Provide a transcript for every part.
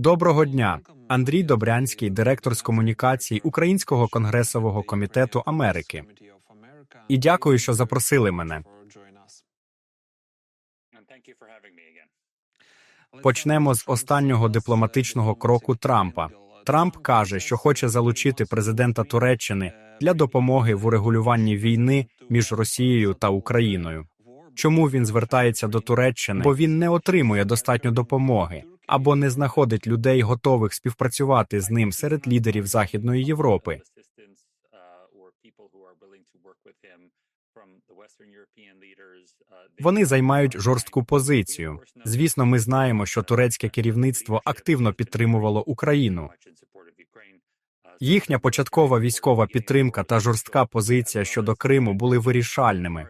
Доброго дня, Андрій Добрянський, директор з комунікацій Українського конгресового комітету Америки. І дякую, що запросили мене. Почнемо з останнього дипломатичного кроку Трампа. Трамп каже, що хоче залучити президента Туреччини для допомоги в урегулюванні війни між Росією та Україною. Чому він звертається до Туреччини? Бо він не отримує достатньо допомоги або не знаходить людей, готових співпрацювати з ним серед лідерів Західної Європи. Вони займають жорстку позицію. Звісно, ми знаємо, що турецьке керівництво активно підтримувало Україну. Їхня початкова військова підтримка та жорстка позиція щодо Криму були вирішальними.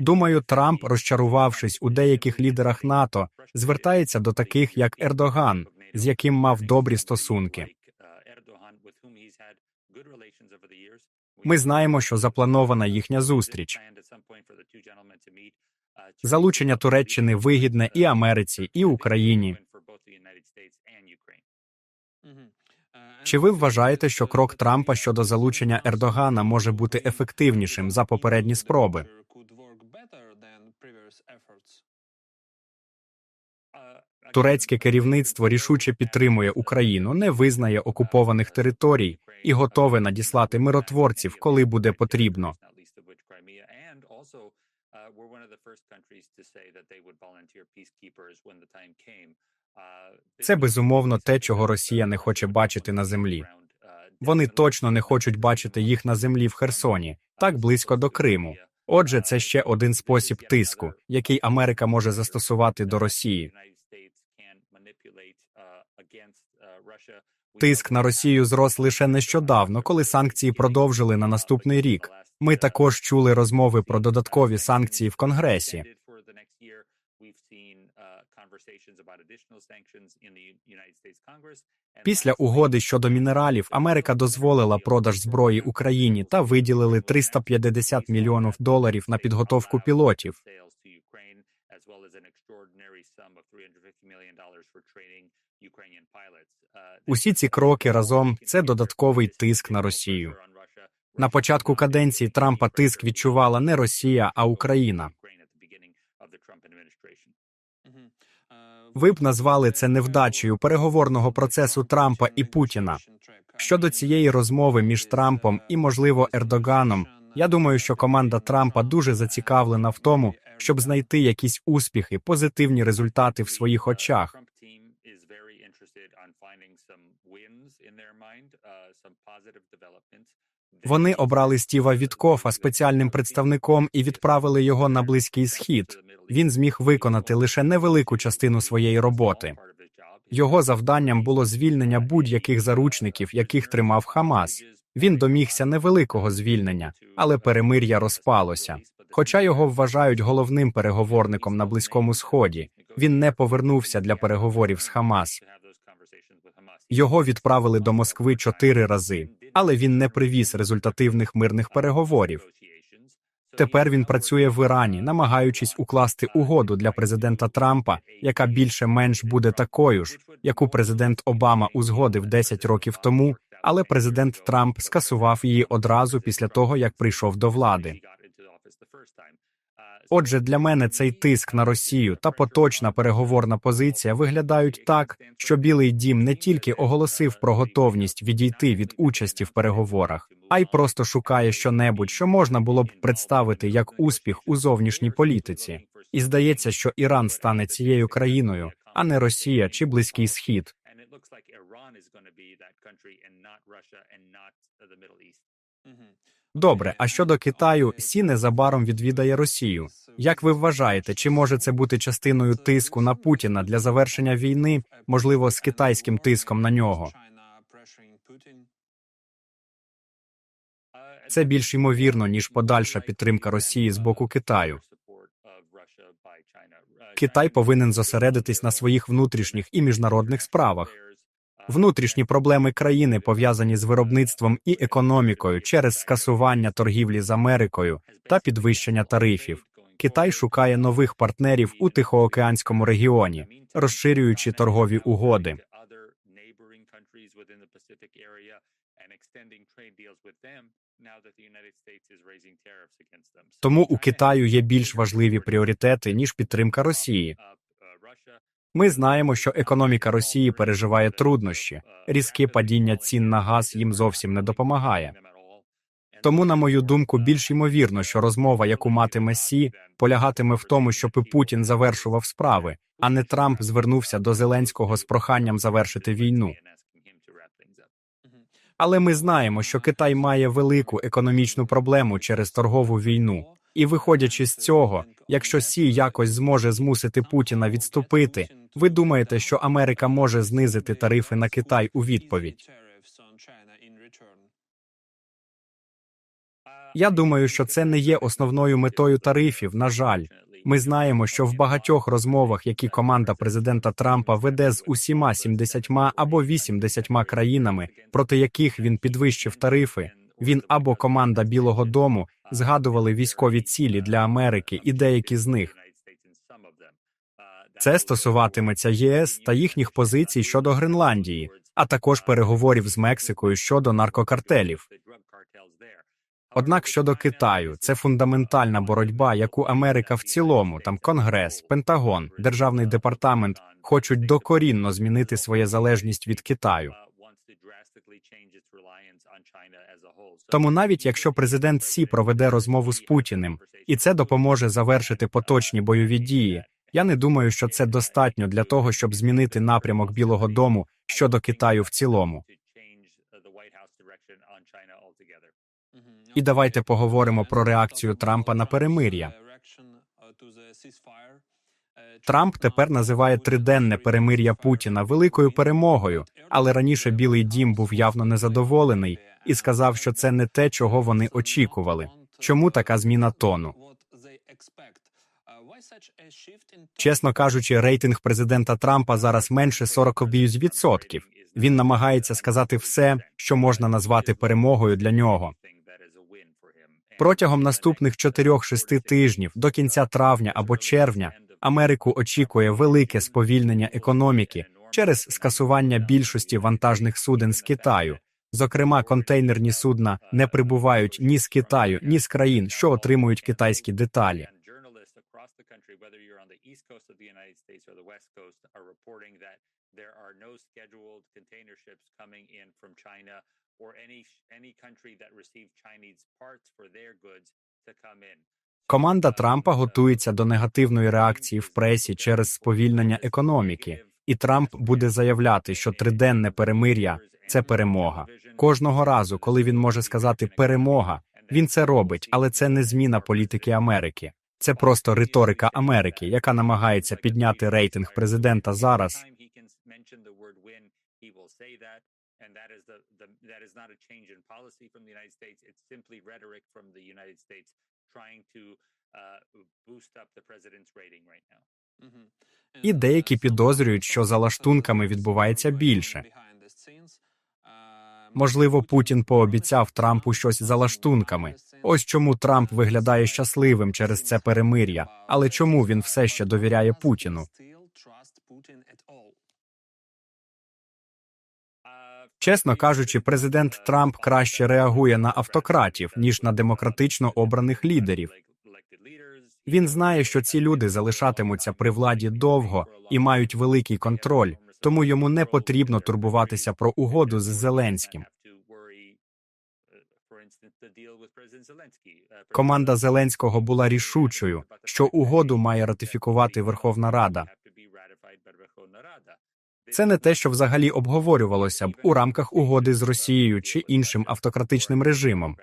Думаю, Трамп, розчарувавшись у деяких лідерах НАТО, звертається до таких як Ердоган, з яким мав добрі стосунки. Ми знаємо, що запланована їхня зустріч. Залучення Туреччини вигідне і Америці, і Україні. Чи ви вважаєте, що крок Трампа щодо залучення Ердогана може бути ефективнішим за попередні спроби? Турецьке керівництво рішуче підтримує Україну, не визнає окупованих територій і готове надіслати миротворців, коли буде потрібно. Це безумовно те, чого Росія не хоче бачити на землі. Вони точно не хочуть бачити їх на землі в Херсоні, так близько до Криму. Отже, це ще один спосіб тиску, який Америка може застосувати до Росії. Тиск на Росію зрос лише нещодавно, коли санкції продовжили на наступний рік. Ми також чули розмови про додаткові санкції в Конгресі. Після угоди щодо мінералів Америка дозволила продаж зброї Україні та виділили 350 мільйонів доларів на підготовку пілотів. Усі ці кроки разом це додатковий тиск на Росію. На початку каденції Трампа тиск відчувала не Росія, а Україна. Ви б назвали це невдачею переговорного процесу Трампа і Путіна. Щодо цієї розмови між Трампом і, можливо, Ердоганом, я думаю, що команда Трампа дуже зацікавлена в тому, щоб знайти якісь успіхи, позитивні результати в своїх очах. Вони обрали Стіва Віткофа спеціальним представником і відправили його на близький схід. Він зміг виконати лише невелику частину своєї роботи. Його завданням було звільнення будь-яких заручників, яких тримав Хамас. Він домігся невеликого звільнення, але перемир'я розпалося. Хоча його вважають головним переговорником на близькому сході, він не повернувся для переговорів з Хамас. Його відправили до Москви чотири рази, але він не привіз результативних мирних переговорів. Тепер він працює в Ірані, намагаючись укласти угоду для президента Трампа, яка більше-менш буде такою ж, яку президент Обама узгодив 10 років тому, але президент Трамп скасував її одразу після того, як прийшов до влади. Отже, для мене цей тиск на Росію та поточна переговорна позиція виглядають так, що Білий Дім не тільки оголосив про готовність відійти від участі в переговорах, а й просто шукає щонебудь, що можна було б представити як успіх у зовнішній політиці. І здається, що Іран стане цією країною, а не Росія чи Близький Схід. Добре, а щодо Китаю, Сі незабаром відвідає Росію. Як ви вважаєте, чи може це бути частиною тиску на Путіна для завершення війни, можливо, з китайським тиском на нього? Це більш ймовірно ніж подальша підтримка Росії з боку Китаю. Китай повинен зосередитись на своїх внутрішніх і міжнародних справах. Внутрішні проблеми країни пов'язані з виробництвом і економікою через скасування торгівлі з Америкою та підвищення тарифів. Китай шукає нових партнерів у Тихоокеанському регіоні, розширюючи торгові угоди. Тому у Китаю є більш важливі пріоритети ніж підтримка Росії. Ми знаємо, що економіка Росії переживає труднощі. Різке падіння цін на газ їм зовсім не допомагає. Тому, на мою думку, більш ймовірно, що розмова, яку матиме Сі, полягатиме в тому, щоб і Путін завершував справи, а не Трамп звернувся до Зеленського з проханням завершити війну. Але ми знаємо, що Китай має велику економічну проблему через торгову війну. І виходячи з цього, якщо Сі якось зможе змусити Путіна відступити, ви думаєте, що Америка може знизити тарифи на Китай у відповідь? Я думаю, що це не є основною метою тарифів. На жаль, ми знаємо, що в багатьох розмовах, які команда президента Трампа веде з усіма 70 або 80 країнами, проти яких він підвищив тарифи, він або команда Білого Дому згадували військові цілі для Америки і деякі з них. Це стосуватиметься ЄС та їхніх позицій щодо Гренландії, а також переговорів з Мексикою щодо наркокартелів. Однак щодо Китаю, це фундаментальна боротьба, яку Америка в цілому, там Конгрес, Пентагон, Державний департамент хочуть докорінно змінити своє залежність від Китаю. Тому навіть якщо президент Сі проведе розмову з Путіним, і це допоможе завершити поточні бойові дії, я не думаю, що це достатньо для того, щоб змінити напрямок Білого Дому щодо Китаю в цілому. І давайте поговоримо про реакцію Трампа на перемир'я. Трамп тепер називає триденне перемир'я Путіна великою перемогою, але раніше Білий Дім був явно незадоволений і сказав, що це не те, чого вони очікували. Чому така зміна тону? Чесно кажучи, рейтинг президента Трампа зараз менше 40%. Він намагається сказати все, що можна назвати перемогою для нього. Протягом наступних 4-6 тижнів до кінця травня або червня Америку очікує велике сповільнення економіки через скасування більшості вантажних суден з Китаю. Зокрема, контейнерні судна не прибувають ні з Китаю, ні з країн, що отримують китайські деталі. or any any country that received Chinese parts for their goods to come in. Команда Трампа готується до негативної реакції в пресі через сповільнення економіки, і Трамп буде заявляти, що триденне перемир'я це перемога. Кожного разу, коли він може сказати перемога, він це робить, але це не зміна політики Америки. Це просто риторика Америки, яка намагається підняти рейтинг президента зараз. And that is the, the that is not a trying to uh, boost up the president's rating right now. І деякі підозрюють, що за лаштунками відбувається більше. Можливо, Путін пообіцяв Трампу щось за лаштунками. Ось чому Трамп виглядає щасливим через це перемир'я, але чому він все ще довіряє Путіну? Чесно кажучи, президент Трамп краще реагує на автократів ніж на демократично обраних лідерів. Він знає, що ці люди залишатимуться при владі довго і мають великий контроль, тому йому не потрібно турбуватися про угоду з Зеленським. Команда Зеленського була рішучою, що угоду має ратифікувати Верховна Рада. Це не те, що взагалі обговорювалося б у рамках угоди з Росією чи іншим автократичним режимом.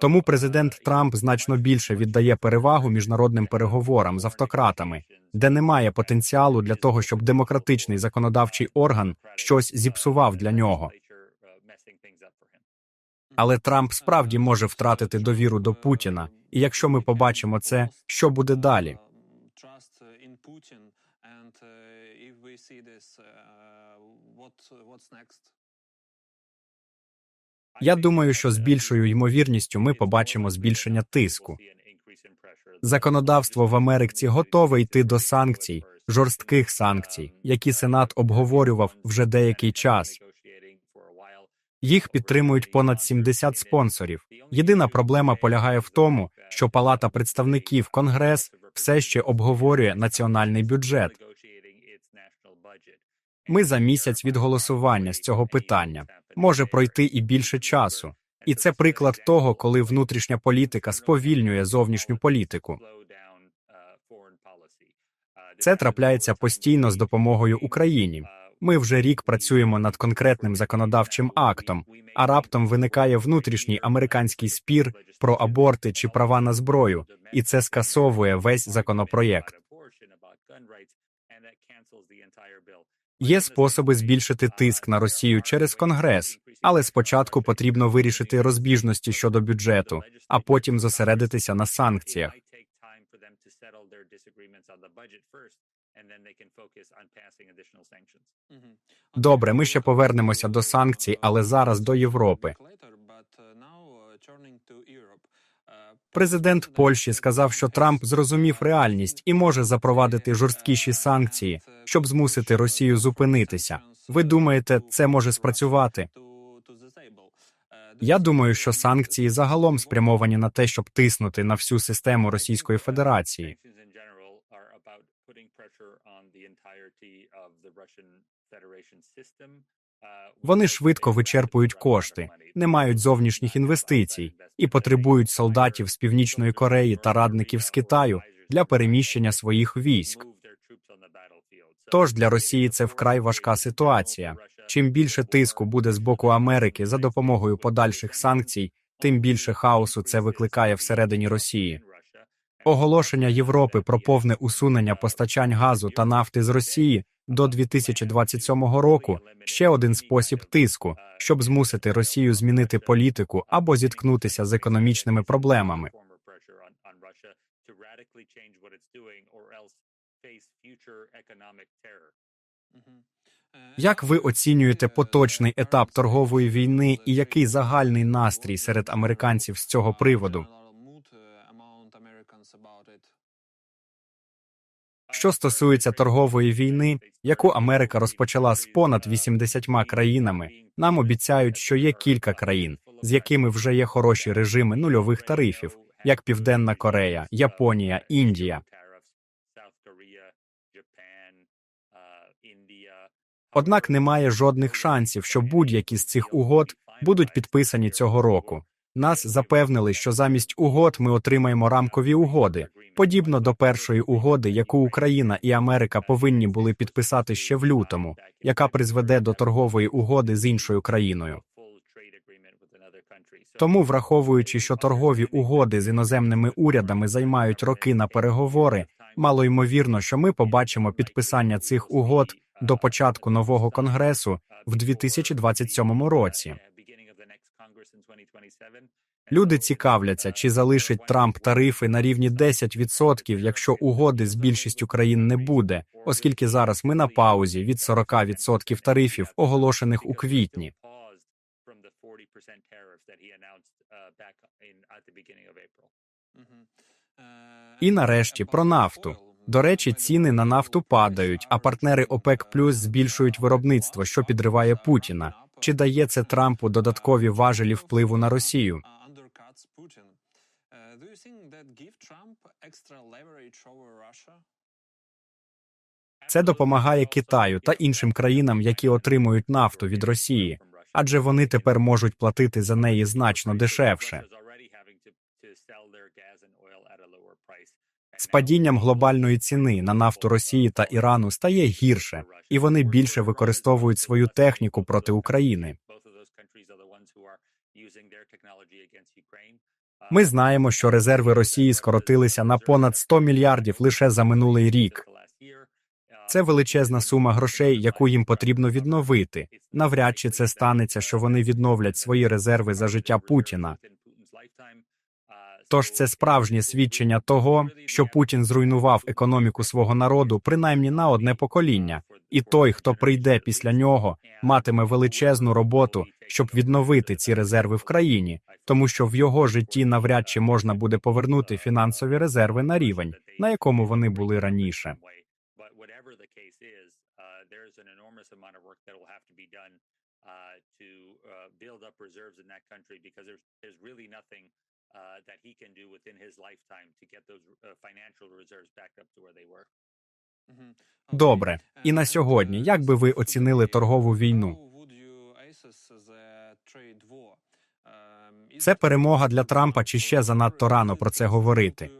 Тому президент Трамп значно більше віддає перевагу міжнародним переговорам з автократами, де немає потенціалу для того, щоб демократичний законодавчий орган щось зіпсував для нього. Але Трамп справді може втратити довіру до Путіна, і якщо ми побачимо це, що буде далі? Я думаю, що з більшою ймовірністю ми побачимо збільшення тиску. Законодавство в Америці готове йти до санкцій, жорстких санкцій, які Сенат обговорював вже деякий час. Їх підтримують понад 70 спонсорів. Єдина проблема полягає в тому, що Палата представників Конгрес все ще обговорює національний бюджет. Ми за місяць від голосування з цього питання може пройти і більше часу. І це приклад того, коли внутрішня політика сповільнює зовнішню політику. Це трапляється постійно з допомогою Україні. Ми вже рік працюємо над конкретним законодавчим актом, а раптом виникає внутрішній американський спір про аборти чи права на зброю, і це скасовує весь законопроєкт. Є способи збільшити тиск на Росію через Конгрес, але спочатку потрібно вирішити розбіжності щодо бюджету, а потім зосередитися на санкціях. Добре, ми ще повернемося до санкцій, але зараз до Європи. Президент Польщі сказав, що Трамп зрозумів реальність і може запровадити жорсткіші санкції, щоб змусити Росію зупинитися. Ви думаєте, це може спрацювати? Я думаю, що санкції загалом спрямовані на те, щоб тиснути на всю систему Російської Федерації. Вони швидко вичерпують кошти, не мають зовнішніх інвестицій і потребують солдатів з північної Кореї та радників з Китаю для переміщення своїх військ. Тож для Росії це вкрай важка ситуація. Чим більше тиску буде з боку Америки за допомогою подальших санкцій, тим більше хаосу це викликає всередині Росії. Оголошення Європи про повне усунення постачань газу та нафти з Росії до 2027 року ще один спосіб тиску, щоб змусити Росію змінити політику або зіткнутися з економічними проблемами. Як ви оцінюєте поточний етап торгової війни і який загальний настрій серед американців з цього приводу? Що стосується торгової війни, яку Америка розпочала з понад 80 країнами, нам обіцяють, що є кілька країн, з якими вже є хороші режими нульових тарифів, як Південна Корея, Японія, Індія. Однак немає жодних шансів, що будь-які з цих угод будуть підписані цього року. Нас запевнили, що замість угод ми отримаємо рамкові угоди, подібно до першої угоди, яку Україна і Америка повинні були підписати ще в лютому, яка призведе до торгової угоди з іншою країною. Тому, враховуючи, що торгові угоди з іноземними урядами займають роки на переговори, мало ймовірно, що ми побачимо підписання цих угод до початку нового конгресу в 2027 році. Люди цікавляться, чи залишить Трамп тарифи на рівні 10%, якщо угоди з більшістю країн не буде, оскільки зараз ми на паузі від 40% тарифів, оголошених у квітні. І нарешті про нафту. До речі, ціни на нафту падають, а партнери ОПЕК Плюс збільшують виробництво, що підриває Путіна. Чи дає це Трампу додаткові важелі впливу на Росію? Це допомагає Китаю та іншим країнам, які отримують нафту від Росії, адже вони тепер можуть платити за неї значно дешевше. З падінням глобальної ціни на нафту Росії та Ірану стає гірше, і вони більше використовують свою техніку проти України. Ми знаємо, що резерви Росії скоротилися на понад 100 мільярдів лише за минулий рік. Це величезна сума грошей, яку їм потрібно відновити. Навряд чи це станеться, що вони відновлять свої резерви за життя Путіна. Тож це справжнє свідчення того, що Путін зруйнував економіку свого народу принаймні на одне покоління, і той, хто прийде після нього, матиме величезну роботу, щоб відновити ці резерви в країні, тому що в його житті навряд чи можна буде повернути фінансові резерви на рівень, на якому вони були раніше. Uh, to uh, build up reserves in that country because there's there's really nothing uh, that he can do within his lifetime to get those uh, financial reserves back up to where they were. Добре. І на сьогодні, як би ви оцінили торгову війну? Це перемога для Трампа чи ще занадто рано про це говорити?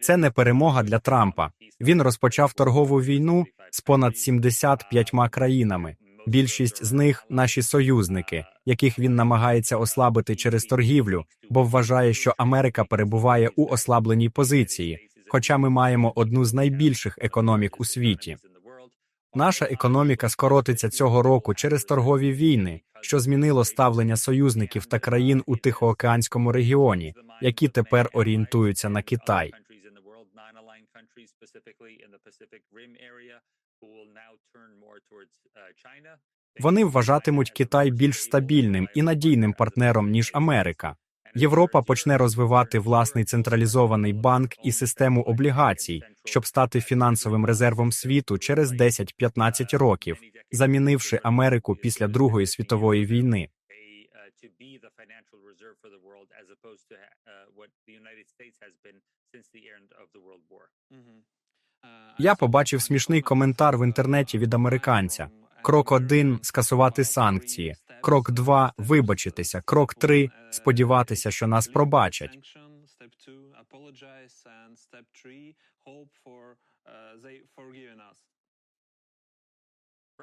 Це не перемога для Трампа. Він розпочав торгову війну з понад 75 країнами. Більшість з них наші союзники, яких він намагається ослабити через торгівлю, бо вважає, що Америка перебуває у ослабленій позиції, хоча ми маємо одну з найбільших економік у світі. Наша економіка скоротиться цього року через торгові війни, що змінило ставлення союзників та країн у Тихоокеанському регіоні, які тепер орієнтуються на Китай. Вони вважатимуть Китай більш стабільним і надійним партнером ніж Америка. Європа почне розвивати власний централізований банк і систему облігацій, щоб стати фінансовим резервом світу через 10-15 років, замінивши Америку після Другої світової війни. Я побачив смішний коментар в інтернеті від американця. Крок один скасувати санкції. Крок два вибачитися. Крок три сподіватися, що нас пробачать.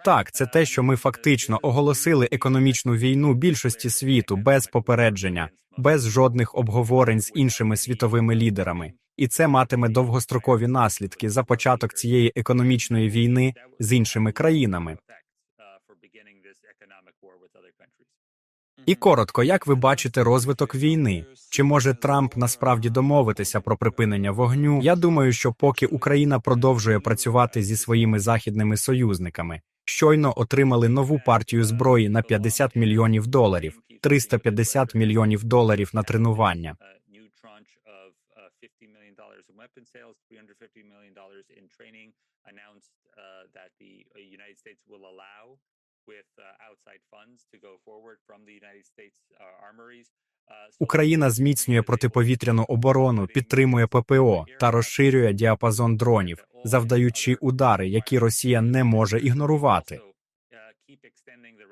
Так, це те, що ми фактично оголосили економічну війну більшості світу без попередження, без жодних обговорень з іншими світовими лідерами, і це матиме довгострокові наслідки за початок цієї економічної війни з іншими країнами. І коротко, як ви бачите розвиток війни? Чи може Трамп насправді домовитися про припинення вогню? Я думаю, що поки Україна продовжує працювати зі своїми західними союзниками, щойно отримали нову партію зброї на 50 мільйонів доларів, 350 мільйонів доларів на тренування. With uh, outside funds to go forward from the United States uh, armories. Uh, Україна зміцнює протиповітряну оборону, підтримує ППО та розширює діапазон дронів, завдаючи удари, які Росія не може ігнорувати. Uh, the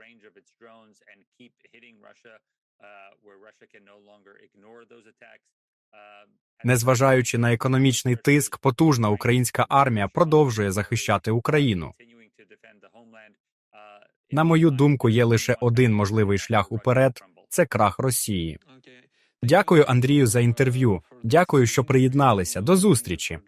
Russia uh, where Russia can no longer ignore those attacks. The Незважаючи на економічний тиск, потужна українська армія продовжує захищати Україну. На мою думку, є лише один можливий шлях уперед це крах Росії. Дякую Андрію за інтерв'ю. Дякую, що приєдналися. До зустрічі.